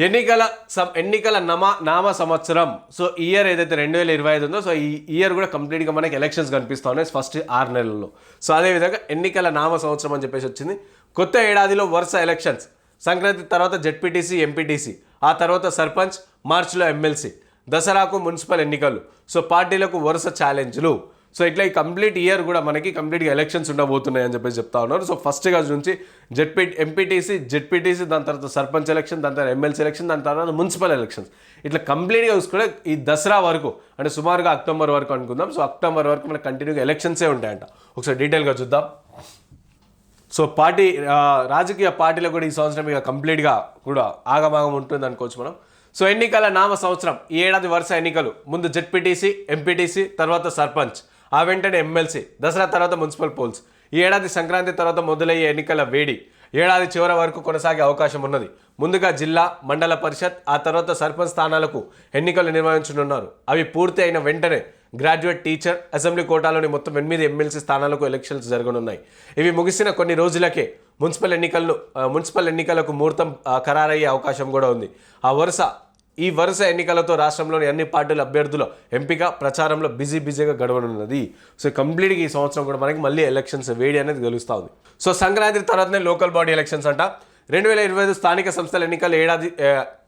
ఎన్నికల సం ఎన్నికల నమ నామ సంవత్సరం. సో ఇయర్ ఏదైతే రెండు వేల ఇరవై ఐదు ఉందో సో ఈ ఇయర్ కూడా కంప్లీట్గా మనకి ఎలక్షన్స్ కనిపిస్తూ ఉన్నాయి ఫస్ట్ ఆరు నెలల్లో. సో అదేవిధంగా ఎన్నికల నామ సంవత్సరం అని చెప్పేసి వచ్చింది. కొత్త ఏడాదిలో వరుస ఎలక్షన్స్. సంక్రాంతి తర్వాత జెడ్పీటీసీ ఎంపీటీసీ. ఆ తర్వాత సర్పంచ్ మార్చిలో ఎమ్మెల్సీ. దసరాకు మున్సిపల్ ఎన్నికలు. సో పార్టీలకు వరుస ఛాలెంజ్లు. సో ఇట్లా ఈ కంప్లీట్ ఇయర్ కూడా మనకి కంప్లీట్గా ఎలక్షన్స్ ఉండబోతున్నాయి అని చెప్పేసి చెప్తా ఉన్నారు. సో ఫస్ట్గా నుంచి జెడ్పీ ఎంపీటీసీ జెడ్పీటీసీ దాని తర్వాత సర్పంచ్ ఎలక్షన్ దాని తర్వాత ఎమ్మెల్సీ ఎలక్షన్ దాని తర్వాత మున్సిపల్ ఎలక్షన్స్. ఇట్లా కంప్లీట్గా చూసుకుంటే ఈ దసరా వరకు అంటే సుమారుగా అక్టోబర్ వరకు అనుకుందాం. సో అక్టోబర్ వరకు మనకి కంటిన్యూగా ఎలక్షన్సే ఉంటాయంట. ఒకసారి డీటెయిల్గా చూద్దాం. సో పార్టీ రాజకీయ పార్టీలో కూడా ఈ సంవత్సరం ఇక కంప్లీట్గా కూడా ఆగమాగం ఉంటుంది అనుకోవచ్చు మనం. సో ఎన్నికల నామ సంవత్సరం ఈ ఏడాది వరుస ఎన్నికలు. ముందు జెడ్పీటీసీ ఎంపీటీసీ తర్వాత సర్పంచ్. ఆ వెంటనే ఎమ్మెల్సీ దసరా తర్వాత మున్సిపల్ పోల్స్ ఈ ఏడాది సంక్రాంతి తర్వాత మొదలయ్యే ఎన్నికల వేడి ఏడాది చివరి వరకు కొనసాగే అవకాశం ఉన్నది. ముందుగా జిల్లా మండల పరిషత్ ఆ తర్వాత సర్పంచ్ స్థానాలకు ఎన్నికలు నిర్వహించనున్నారు. అవి పూర్తి అయిన వెంటనే గ్రాడ్యుయేట్ టీచర్ అసెంబ్లీ కోటాలోని మొత్తం ఎనిమిది ఎమ్మెల్సీ స్థానాలకు ఎలక్షన్స్ జరగనున్నాయి. ఇవి ముగిసిన కొన్ని రోజులకే మున్సిపల్ ఎన్నికలను మున్సిపల్ ఎన్నికలకు ముహూర్తం ఖరారయ్యే అవకాశం కూడా ఉంది. ఆ వరుస ఈ వరుస ఎన్నికలతో రాష్ట్రంలోని అన్ని పార్టీల అభ్యర్థుల ఎంపిక ప్రచారంలో బిజీ బిజీగా గడవనున్నది. సో కంప్లీట్గా ఈ సంవత్సరం కూడా మనకి మళ్ళీ ఎలక్షన్స్ వేడి అనేది తెలుస్తూ ఉంది. సో సంక్రాంతి తర్వాతనే లోకల్ బాడీ ఎలక్షన్స్ అంట. రెండు వేల ఇరవై ఐదు స్థానిక సంస్థల ఎన్నికలు ఏడాది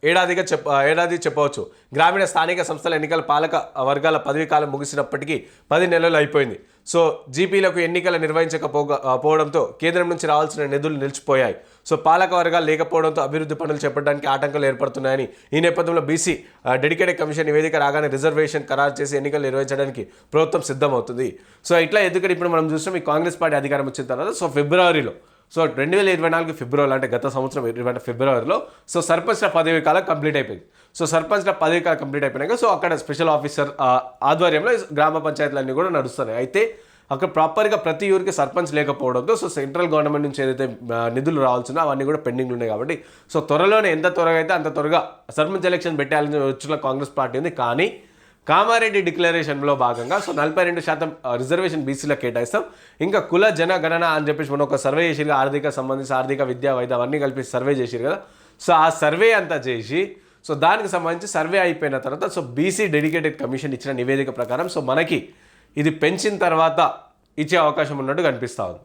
ఏడాదిగా చెప్ప ఏడాది చెప్పవచ్చు. గ్రామీణ స్థానిక సంస్థల ఎన్నికల పాలక వర్గాల పదవీ కాలం ముగిసినప్పటికీ పది నెలలు అయిపోయింది. సో జీపీలకు ఎన్నికలు నిర్వహించకపోగా పోవడంతో కేంద్రం నుంచి రావాల్సిన నిధులు నిలిచిపోయాయి. సో పాలక వర్గాలు లేకపోవడంతో అభివృద్ధి పనులు చేపట్టడానికి ఆటంకాలు ఏర్పడుతున్నాయని ఈ నేపథ్యంలో బీసీ డెడికేటెడ్ కమిషన్ నివేదిక రాగానే రిజర్వేషన్ ఖరారు చేసి ఎన్నికలు నిర్వహించడానికి ప్రభుత్వం సిద్ధమవుతుంది. సో ఇట్లా ఎందుకంటే ఇప్పుడు మనం చూస్తాం ఈ కాంగ్రెస్ పార్టీ అధికారం వచ్చిన తర్వాత సో ఫిబ్రవరిలో సో రెండు వేల ఇరవై నాలుగు ఫిబ్రవరి అంటే గత సంవత్సరం ఇరవై ఫిబ్రవరిలో సో సర్పంచ్ల పదవి కాలం కంప్లీట్ అయిపోయింది. సో సర్పంచ్ల పదవి కాలం కంప్లీట్ అయిపోయినాక సో అక్కడ స్పెషల్ ఆఫీసర్ ఆధ్వర్యంలో గ్రామ పంచాయతీలన్నీ కూడా నడుస్తున్నాయి. అయితే అక్కడ ప్రాపర్గా ప్రతి ఊరికి సర్పంచ్ లేకపోవడంతో సో సెంట్రల్ గవర్నమెంట్ నుంచి ఏదైతే నిధులు రావాల్సినో అవన్నీ కూడా పెండింగ్ ఉన్నాయి కాబట్టి సో త్వరలోనే ఎంత త్వరగా అయితే అంత త్వరగా సర్పంచ్ ఎలక్షన్ పెట్టాలని వచ్చిన కాంగ్రెస్ పార్టీ ఉంది. కానీ కామారెడ్డి డిక్లరేషన్లో భాగంగా సో నలభై రెండు శాతం రిజర్వేషన్ బీసీలకు కేటాయిస్తాం. ఇంకా కుల జన గణన అని చెప్పేసి మనం ఒక సర్వే చేసిరు ఆర్థిక సంబంధించి ఆర్థిక విద్యా వైద్య అవన్నీ కలిపి సర్వే చేసిరు కదా. సో ఆ సర్వే అంతా చేసి సో దానికి సంబంధించి సర్వే అయిపోయిన తర్వాత సో బీసీ డెడికేటెడ్ కమిషన్ ఇచ్చిన నివేదిక ప్రకారం సో మనకి ఇది పెంచిన తర్వాత ఇచ్చే అవకాశం ఉన్నట్టు కనిపిస్తూ ఉంది.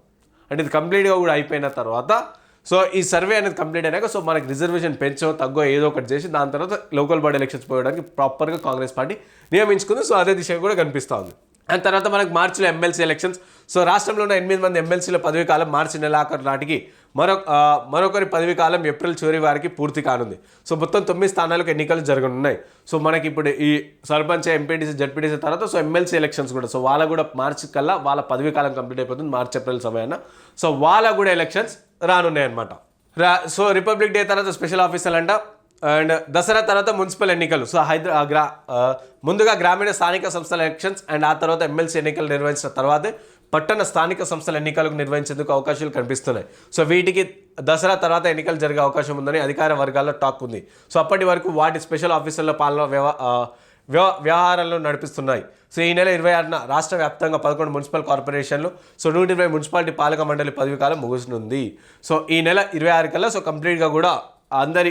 అంటే ఇది కంప్లీట్గా కూడా అయిపోయిన తర్వాత సో ఈ సర్వే అనేది కంప్లీట్ అయినాక సో మనకి రిజర్వేషన్ పెంచో తగ్గో ఏదో ఒకటి చేసి దాని తర్వాత లోకల్ బాడీ ఎలక్షన్స్ పోయడానికి ప్రాపర్గా కాంగ్రెస్ పార్టీ నియమించుకుంది. సో అదే దిశగా కూడా కనిపిస్తూ ఉంది. అండ్ తర్వాత మనకి మార్చిలో ఎమ్మెల్సీ ఎలక్షన్స్ సో రాష్ట్రంలో ఉన్న ఎనిమిది మంది ఎమ్మెల్సీల పదవి కాలం మార్చి నెలాఖరు నాటికి మరొక మరొకరి పదవి కాలం ఏప్రిల్ చివరి వారికి పూర్తి కానుంది. సో మొత్తం తొమ్మిది స్థానాలకు ఎన్నికలు జరగనున్నాయి. సో మనకి ఇప్పుడు ఈ సర్పంచ్ ఎంపీటీసీ జడ్పీటీసీ తర్వాత సో ఎమ్మెల్సీ ఎలక్షన్స్ కూడా. సో వాళ్ళ కూడా మార్చి కల్లా వాళ్ళ పదవి కాలం కంప్లీట్ అయిపోతుంది మార్చి ఏప్రిల్ సమయాన. సో వాళ్ళ కూడా ఎలక్షన్స్ రానున్నాయి అనమాట రా సో రిపబ్లిక్ డే తర్వాత స్పెషల్ ఆఫీసర్లు అంట అండ్ దసరా తర్వాత మున్సిపల్ ఎన్నికలు. సో హైదరా గ్రా ముందుగా గ్రామీణ స్థానిక సంస్థల ఎలక్షన్స్ అండ్ ఆ తర్వాత ఎమ్మెల్సీ ఎన్నికలు నిర్వహించిన తర్వాతే పట్టణ స్థానిక సంస్థల ఎన్నికలకు నిర్వహించేందుకు అవకాశాలు కనిపిస్తున్నాయి. సో వీటికి దసరా తర్వాత ఎన్నికలు జరిగే అవకాశం ఉందని అధికార వర్గాల్లో టాక్ ఉంది. సో అప్పటి వరకు వాటి స్పెషల్ ఆఫీసర్ల పాలన వ్యవ వ్యవ- వ్యవహారాలను నడిపిస్తున్నాయి. సో ఈ నెల ఇరవై ఆరున రాష్ట్ర వ్యాప్తంగా పదకొండు మున్సిపల్ కార్పొరేషన్లు సో నూట ఇరవై మున్సిపాలిటీ పాలక మండలి పదవి కాలం ముగుస్తుంది. సో ఈ నెల ఇరవై ఆరు కల్లా సో కంప్లీట్గా కూడా అందరి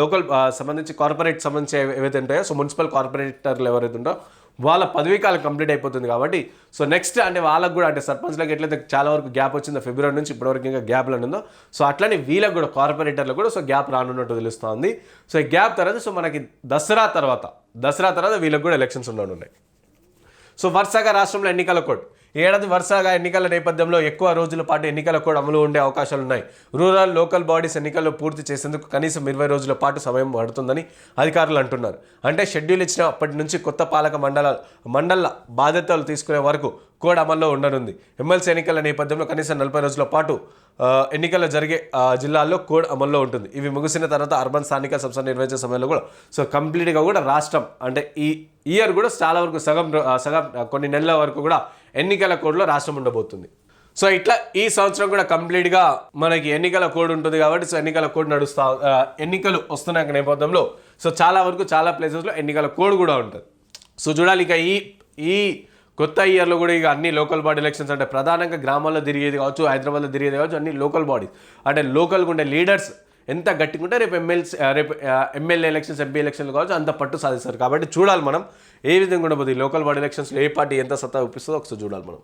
లోకల్ సంబంధించి కార్పొరేట్ సంబంధించి ఏవైతే ఉంటాయో సో మున్సిపల్ కార్పొరేటర్లు ఎవరైతే ఉంటారో వాళ్ళ పదవీ కాలం కంప్లీట్ అయిపోతుంది కాబట్టి సో నెక్స్ట్ అంటే వాళ్ళకు కూడా అంటే సర్పంచ్లకు ఎట్లయితే చాలా వరకు గ్యాప్ వచ్చిందో ఫిబ్రవరి నుంచి ఇప్పటివరకు ఇంకా గ్యాప్లు ఉందో సో అట్లనే వీళ్ళకి కూడా కార్పొరేటర్లకు కూడా సో గ్యాప్ రానున్నట్టు తెలుస్తుంది. సో ఈ గ్యాప్ తర్వాత సో మనకి దసరా తర్వాత దసరా తర్వాత వీళ్ళకి కూడా ఎలక్షన్స్ ఉండనున్నాయి. సో వరుసగా రాష్ట్రంలో ఎన్నికల కోడ్. ఏడాది వరుసగా ఎన్నికల నేపథ్యంలో ఎక్కువ రోజుల పాటు ఎన్నికల కూడా అమలు ఉండే అవకాశాలు ఉన్నాయి రూరల్ లోకల్ బాడీస్ ఎన్నికల్లో పూర్తి చేసేందుకు కనీసం ఇరవై రోజుల పాటు సమయం పడుతుందని అధికారులు అంటున్నారు. అంటే షెడ్యూల్ ఇచ్చిన అప్పటి నుంచి కొత్త పాలక మండల మండల బాధ్యతలు తీసుకునే వరకు కోడ్ అమల్లో ఉండనుంది. ఎమ్మెల్సీ ఎన్నికల నేపథ్యంలో కనీసం నలభై రోజుల పాటు ఎన్నికలు జరిగే జిల్లాల్లో కోడ్ అమల్లో ఉంటుంది. ఇవి ముగిసిన తర్వాత అర్బన్ స్థానిక సంస్థలు నిర్వహించే సమయంలో కూడా సో కంప్లీట్గా కూడా రాష్ట్రం అంటే ఈ ఇయర్ కూడా చాలా వరకు సగం సగం కొన్ని నెలల వరకు కూడా ఎన్నికల కోడ్లో రాష్ట్రం ఉండబోతుంది. సో ఇట్లా ఈ సంవత్సరం కూడా కంప్లీట్గా మనకి ఎన్నికల కోడ్ ఉంటుంది కాబట్టి సో ఎన్నికల కోడ్ నడుస్తా ఎన్నికలు వస్తున్న నేపథ్యంలో. సో చాలా వరకు చాలా ప్లేసెస్లో ఎన్నికల కోడ్ కూడా ఉంటుంది. సో చూడాలి ఇక ఈ ఈ కొత్త ఇయర్లో కూడా ఇక అన్ని లోకల్ బాడీ ఎలక్షన్స్ అంటే ప్రధానంగా గ్రామాల్లో తిరిగేది కావచ్చు హైదరాబాద్లో తిరిగేది కావచ్చు అన్ని లోకల్ బాడీస్ అంటే లోకల్గా ఉండే లీడర్స్ ఎంత గట్టిగా ఉంటే రేపు ఎమ్మెల్సీ రేపు ఎమ్మెల్యే ఎలక్షన్స్ ఎంపీ ఎలక్షన్లు కావచ్చు అంత పట్టు సాధిస్తారు. కాబట్టి చూడాలి మనం ఏ విధంగా ఉండబోతుంది? లోకల్ బాడీ ఎలక్షన్స్లో ఏ పార్టీ ఎంత సత్తా చూపిస్తుందో ఒకసారి చూడాలి మనం.